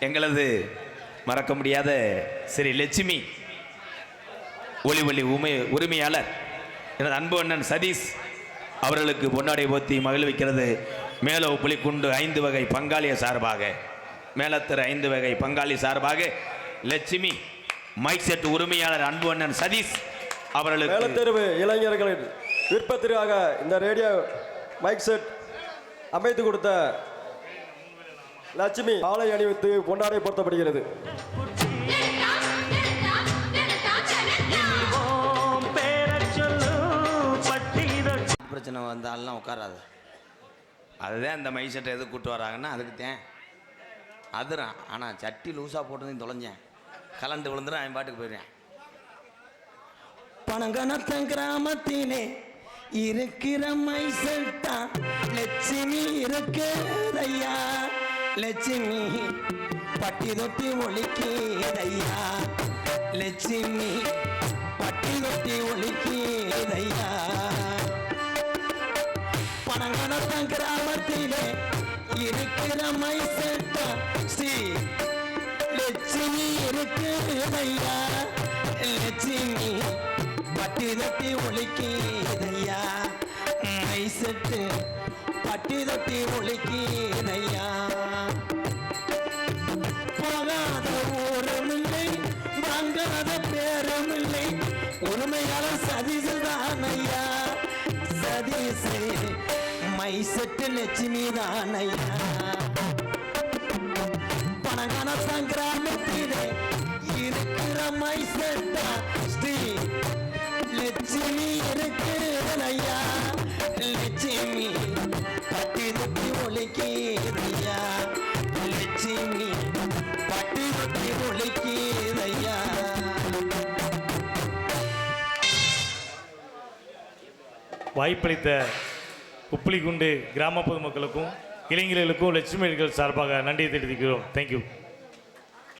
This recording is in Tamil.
எங்களது மறக்க முடியாத ஸ்ரீ லட்சுமி ஒளி ஒளி உமை உரிமையாளர் எனது அன்பு அண்ணன் சதீஷ் அவர்களுக்கு பொன்னாடை போத்தி மகிழ்விக்கிறது மேலோ புலிக்குண்டு ஐந்து வகை பங்காளிய சார்பாக மேலத்தர் ஐந்து வகை பங்காளி சார்பாக லட்சுமி மைக் செட் உரிமையாளர் அன்பு அண்ணன் சதீஷ் அவர்களுக்கு மேலத்தெருவு இளைஞர்களின் விருப்பத்திற்காக இந்த ரேடியோ மைக் செட் அமைத்து கொடுத்த லட்சுமி ஆலை அணிவித்து பொன்னாடை பொருத்தப்படுகிறது பிரச்சனை வந்தாலும் உட்காராது. அதுதான் இந்த மைக் செட்டை எது கூட்டு வராங்கன்னா அதுக்கு தேன் அதுறான் ஆனால் சட்டி லூஸாக போட்டு தொலைஞ்சேன். கலண்டு விழுந்துடும் அவன் பாட்டுக்கு போயிடுறேன் பணங்கணத்தன் கிராமத்திலே இருக்கிற மைசல்தா லட்சுமி இருக்குதையா லட்சுமி பட்டி தொட்டி ஒழிக்கேதையா லட்சுமி பட்டி தொட்டி ஒழிக்கேதையா பணங்கணத்தன் கிராமத்திலே இருக்கிற மைசல்தா ஸ்ரீ லட்சுமி இருக்குதையா? லட்சுமி பட்டி தொட்டி ஒழிக்கேதையா மைசட்டு பட்டி தொட்டி ஒழிக்கேதையா வாங்காத பேரும் இல்லை. உரிமையாளர் சதீசன் தான் ஐயா சதீசை மை செட்டு லட்சுமி தான் ஐயா பணகான சங்கிராமத்திலே இருக்கிற மை செட்டா ஸ்ரீ லட்சுமி இருக்குதையா லட்சுமி பட்டி தொட்டி வாய்ப்பளித்த உப்புளிக்குண்டு கிராம பொதுமக்களுக்கும் இளைஞர்களுக்கும் லட்சுமிகள் சார்பாக நன்றியை தெரிவிக்கிறோம் தேங்க்யூ